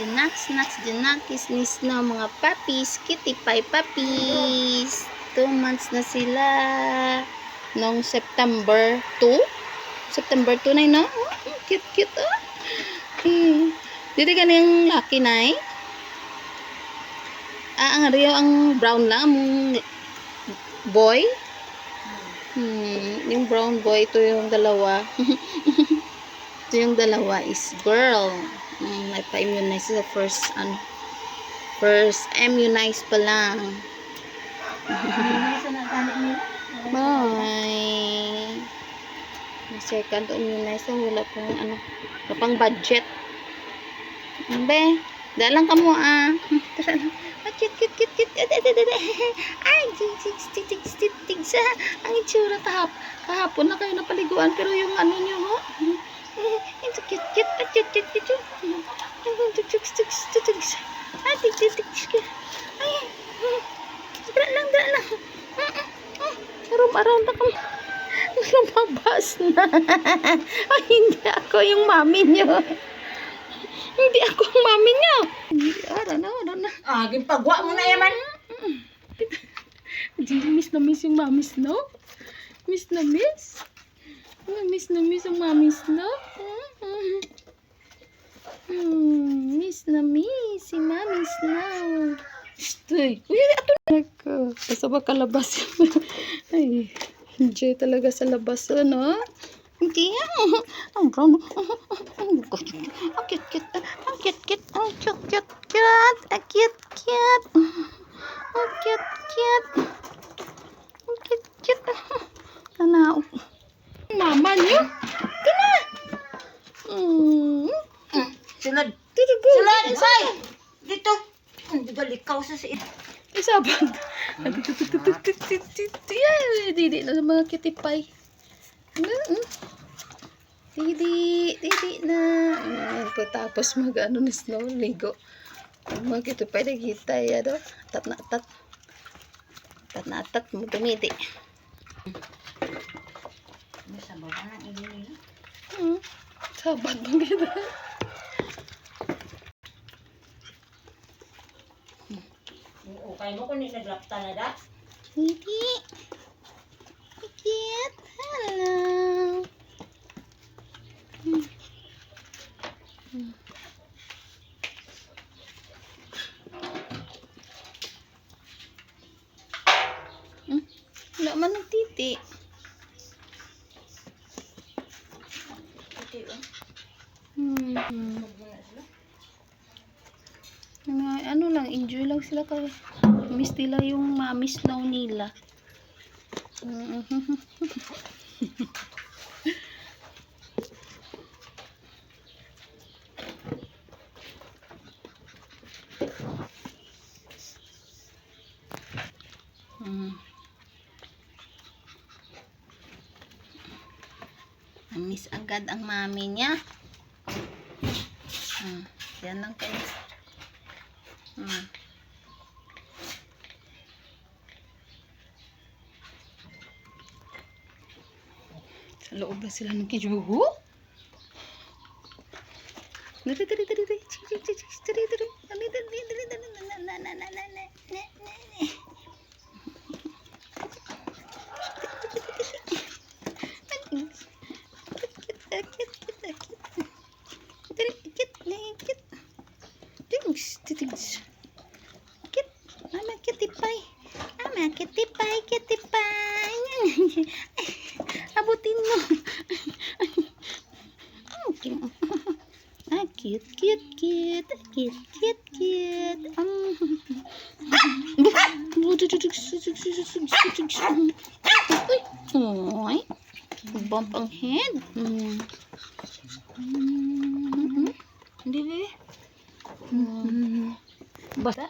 Janak, snacks, janakis, nis na mga puppies, kitty pie puppies. Two months na sila. Noong September 2. September 2 na yun, no? Oh, cute, cute, oh. Hmm. Dito ka yung lucky na eh. Ah, ang Rio, ang brown lang, ang boy. Hmm, yung brown boy, ito yung dalawa. ito yung dalawa is girl. Hmm, nagpa-immunize sa first, ano, first immunize pa lang. Bye. Second immunize, so wala pong, ano, wala pang budget. Be, dalang ka mo, ah. Tara na. Ah, cute, cute, cute, cute. Ay, tig, sa. Ang itsura kahap. Kahapon na kayo napaliguan, pero yung ano nyo, ho. Ito, cute, cute. Ah, cute, cute, cute, cute. Ay, tig, tig, tig, tig, tig, sa. Ah, tig, tig, tig, tig. Ay, dala lang, dala lang. Around ako. Lumabas na. Ay, hindi ako yung mami nyo. Hindi ako ang mami. Hindi, ara na, ara na. Ah, gimpagwa mo na yaman. Hindi, miss na miss yung mami Snow. Miss na miss. Ah, Miss na miss yung mami Snow. Hmm, miss na miss si mami Snow. Stoy. Uy, ato na ko. Basta ba kalabas Ay, enjoy talaga sa labas, ano? Hindi yan. Ang brown. Ang ang cute, cute. Ang cute, cute. Ang cute, cute, cute. Ang cute, cute. Ang cute, cute. Ang cute, cute. Ano? banyo? Kana. Mm. Mm. Sulod. Dito Dito. Hindi ba likaw sa siit? Isa ba? Didi na ng mga kitipay. Ano? Didi, didi na. Pagkatapos mag-ano ni Snow, ligo. Mga kitipay na kita, ano? Tat na tat. Tat na tat, mo dumidi. Mm baba ng ili nila. Hmm. Sabag mo gina. Okay mo kung naglapta na da. Didi. Cute. Hello. Hmm. Hmm. Hmm? Wala man ng titi. Ito yun. Hmm. Na sila. Ano, lang, enjoy lang sila kay miss nila yung mami snow nila. Mm. Mm. Miss agad ang mami niya. Hmm. Yan lang kayo. Hmm. Sa loob na sila ng kijugo. Dali, dali, dali, dali. Chik, chik. Dali, dali. Dali, dali, dali, dali. Abutin mo. Okay. Ah, cute, cute, cute. Cute, cute, cute. Um. Uy. Oy. Bump ang head. Mm. Mm. Hindi, hindi. Hmm. Basta.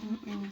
Mm-hmm.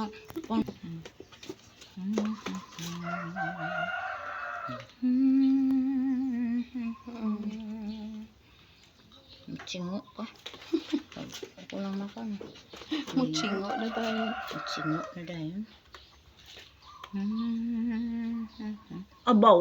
Mm-mm. mga... Pang... Chingo pa. Ako lang makan. Mutsingo na tayo. Chingo na dahil. Abaw?